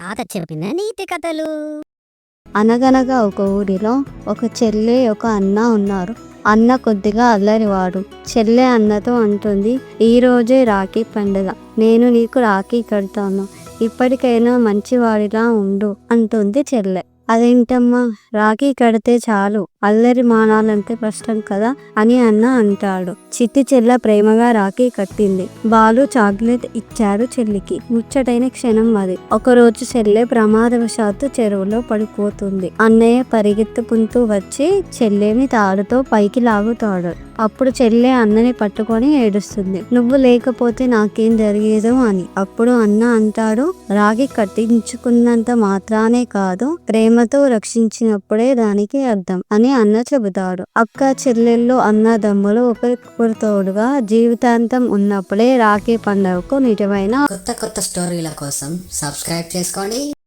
తాత చెప్పిన నీతి కథలు. అనగనగా ఒక ఊరిలో ఒక చెల్లె ఒక అన్న ఉన్నారు. అన్న కొద్దిగా అల్లరివాడు. చెల్లె అన్నతో అంటుంది ఈ రోజే రాఖీ పండుగ. నేను నీకు రాఖీ కడతాను. ఇప్పటికైనా మంచివాడిలా ఉండు అంటుంది చెల్లె. అదేంటమ్మా? రాఖీ కడితే చాలు. అల్లరి మానాలంటే కష్టం కదా అని అన్న అంటాడు. చిట్టి చెల్ల ప్రేమగా రాఖీ కట్టింది. బాలు చాక్లెట్ ఇచ్చాడు చెల్లికి. ముచ్చటైన క్షణం అది. ఒకరోజు చెల్లె ప్రమాదవశాత్తు చెరువులో పడిపోతుంది. అన్నయ్య పరిగెత్తుకుంటూ వచ్చి చెల్లెని తాడుతో పైకి లాగుతాడు. అప్పుడు చెల్లె అన్నని పట్టుకొని ఏడుస్తుంది. నువ్వు లేకపోతే నాకేం జరిగేదో అని. అప్పుడు అన్న అంటాడు రాగి కట్టించుకున్నంత మాత్రానే కాదు ప్రేమతో రక్షించినప్పుడే దానికి అర్థం అని అన్న చెబుతాడు. అక్క చెల్లెళ్ళు అన్నదమ్ములు ఒకరికొకరు తోడుగా జీవితాంతం ఉన్నప్పుడే రాఖీ పండుగకు నిజమైన కొత్త కొత్త స్టోరీల కోసం సబ్స్క్రైబ్ చేసుకోండి.